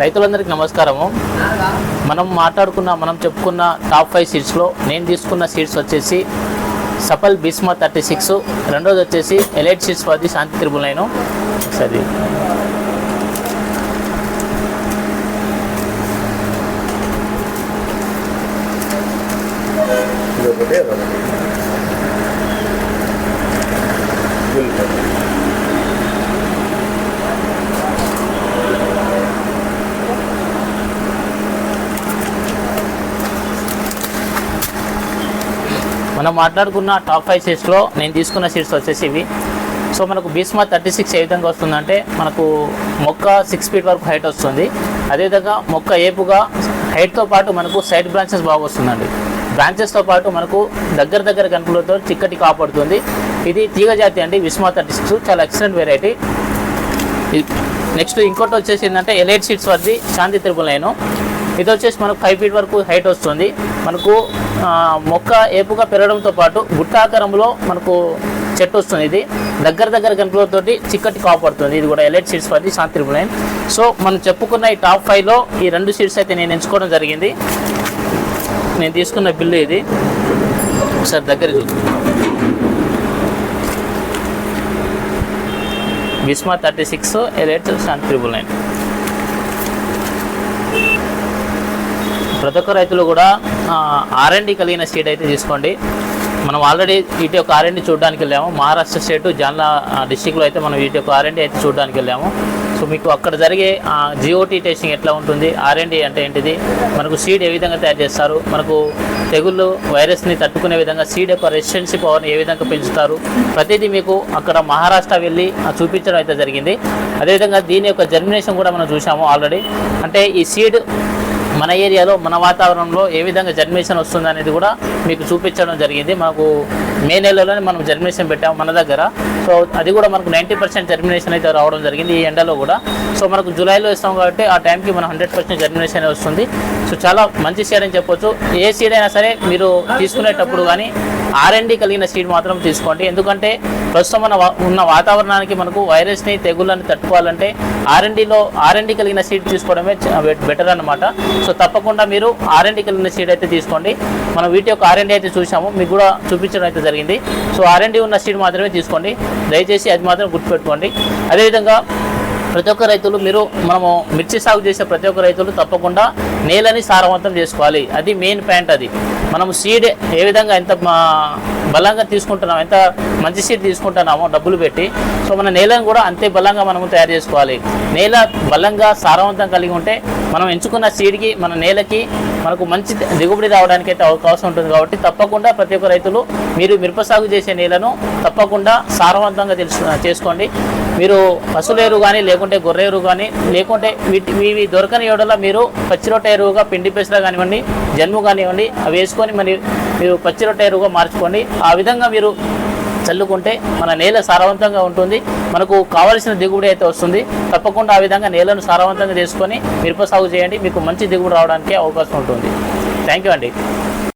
రైతులందరికీ నమస్కారము. మనం మాట్లాడుకున్న మనం చెప్పుకున్న టాప్ ఫైవ్ సీట్స్లో నేను తీసుకున్న సీట్స్ వచ్చేసి సఫల్ బిస్మ థర్టీ సిక్స్ రెండోది వచ్చేసి ఎలైట్ సీట్స్ పది శాంతి త్రిబుల్ నైన్. సరే ఇదొకటే. మనం మాట్లాడుకున్న టాప్ ఫైవ్ సీట్స్లో నేను తీసుకున్న సీట్స్ వచ్చేసి ఇవి. సో మనకు భీస్మ థర్టీ సిక్స్ ఏ విధంగా వస్తుందంటే మనకు మొక్క సిక్స్ ఫీట్ వరకు హైట్ వస్తుంది. అదేవిధంగా మొక్క ఏపుగా హైట్తో పాటు మనకు సైడ్ బ్రాంచెస్ బాగా వస్తుందండి. బ్రాంచెస్తో పాటు మనకు దగ్గర దగ్గర గంటలతో చిక్కటి కాపాడుతుంది. ఇది తీగ జాతి అండి విస్మా థర్టీ సిక్స్. చాలా ఎక్సలెంట్ వెరైటీ నెక్స్ట్ ఇంకోటి వచ్చేసి ఏంటంటే ఎలైట్ సీట్స్ వద్ది శాంతి త్రిపుల్ నైన్. ఇది వచ్చేసి మనకు ఫైవ్ ఫీట్ వరకు హైట్ వస్తుంది. మనకు మొక్క ఏపుగా పెరగడంతో పాటు గుట్టాకారంలో మనకు చెట్టు వస్తుంది ఇది. దగ్గర దగ్గర గంటలతోటి చిక్కటి కాపాడుతుంది ఇది కూడా ఎలైట్ సీట్స్ వద్ది శాంతి త్రిపుల్ నైన్. సో మనం చెప్పుకున్న ఈ టాప్ ఫైవ్లో ఈ రెండు సీట్స్ అయితే నేను ఎంచుకోవడం జరిగింది. నేను తీసుకున్న బిల్లు ఇది. ఒకసారి దగ్గర చూద్దాం. Visma thirty six elite seven triple nine ప్రతి ఒక్క రైతులు కూడా ఆర్ఎండి కలిగిన సీడ్ అయితే తీసుకోండి. మనం ఆల్రెడీ వీటి యొక్క ఆర్ఎండి చూడడానికి వెళ్ళాము. మహారాష్ట్ర స్టేట్ జాన్లా డిస్టిక్లో అయితే మనం వీటి యొక్క ఆర్ఎండి అయితే చూడడానికి వెళ్ళాము. సో మీకు అక్కడ జరిగే జిఓటీ టెస్టింగ్ ఎట్లా ఉంటుంది? ఆర్ఎండి అంటే ఏంటిది? మనకు సీడ్ ఏ విధంగా తయారు చేస్తారు? మనకు తెగుళ్ళు వైరస్ని తట్టుకునే విధంగా సీడ్ యొక్క రెసిస్టెన్సీ పవర్ని ఏ విధంగా పెంచుతారు? ప్రతిదీ మీకు అక్కడ మహారాష్ట్ర వెళ్ళి చూపించడం అయితే జరిగింది. అదేవిధంగా దీని యొక్క జర్మినేషన్ కూడా మనం చూసాము ఆల్రెడీ అంటే ఈ సీడ్ మన ఏరియాలో మన వాతావరణంలో ఏ విధంగా జర్మినేషన్ వస్తుంది అనేది కూడా మీకు చూపించడం జరిగింది. మాకు మే నెలలోనే మనం జర్మినేషన్ పెట్టాము మన దగ్గర. సో అది కూడా మనకు నైంటీ పర్సెంట్ జర్మినేషన్ అయితే రావడం జరిగింది ఈ ఎండలో కూడా. సో మనకు జూలైలో ఇస్తాం కాబట్టి ఆ టైంకి మనం హండ్రెడ్ పర్సెంట్ జర్మినేషన్ వస్తుంది. సో చాలా మంచి సీడ్ అని చెప్పొచ్చు. ఏ సీడ్ అయినా సరే మీరు తీసుకునేటప్పుడు కానీ ఆర్ఎండి కలిగిన సీడ్ మాత్రం తీసుకోండి. ఎందుకంటే ప్రస్తుతం మన వా- ఉన్న వాతావరణానికి మనకు వైరస్ని తెగుళ్ళని తట్టుకోవాలంటే ఆర్ఎండిలో ఆర్ఎండి కలిగిన సీడ్ తీసుకోవడమే బెటర్ అన్నమాట. సో తప్పకుండా మీరు ఆర్ఎండి కలిగిన సీడ్ అయితే తీసుకోండి. మనం వీటి యొక్క ఆర్ఎండి అయితే చూసాము మీకు కూడా చూపించడం అయితే జరిగింది. సో ఆర్ఎండి ఉన్న సీడ్ మాత్రమే తీసుకోండి. దయచేసి అది మాత్రం గుర్తుపెట్టుకోండి. అదేవిధంగా ప్రతి ఒక్క రైతులు మీరు మనము మిర్చి సాగు చేసే ప్రతి ఒక్క రైతులు తప్పకుండా నేలని సారవంతం చేసుకోవాలి. అది మెయిన్ పాయింట్ అది. మనం సీడ్ ఏ విధంగా ఎంత బలంగా తీసుకుంటున్నాం ఎంత మంచి సీడ్ తీసుకుంటున్నామో డబ్బులు పెట్టి సో మన నేలను కూడా అంతే బలంగా మనము తయారు చేసుకోవాలి. నేల బలంగా సారవంతం కలిగి ఉంటే మనం ఎంచుకున్న సీడ్కి మన నేలకి మనకు మంచి దిగుబడి రావడానికి అయితే అవకాశం ఉంటుంది కాబట్టి తప్పకుండా ప్రతి ఒక్క రైతులు మీరు మిరప సాగు చేసే నేలను తప్పకుండా సారవంతంగా తెలుసు చేసుకోండి. మీరు పశువుల ఎరువు కానీ లేకుంటే గొర్రె ఎరువు కానీ లేకుంటే వీటి ఇవి దొరకని ఏడల మీరు పచ్చిరొట్ట ఎరువుగా పిండి పెసర కానివ్వండి జన్ము కానివ్వండి అవి వేసుకొని మరి మీరు పచ్చి రొట్టె ఎరువుగా మార్చుకోండి. ఆ విధంగా మీరు చల్లుకుంటే మన నేల సారవంతంగా ఉంటుంది. మనకు కావలసిన దిగుబడి అయితే వస్తుంది. తప్పకుండా ఆ విధంగా నేలను సారవంతంగా చేసుకొని మిరప సాగు చేయండి. మీకు మంచి దిగుబడి రావడానికి అవకాశం ఉంటుంది. థ్యాంక్ యూ అండి.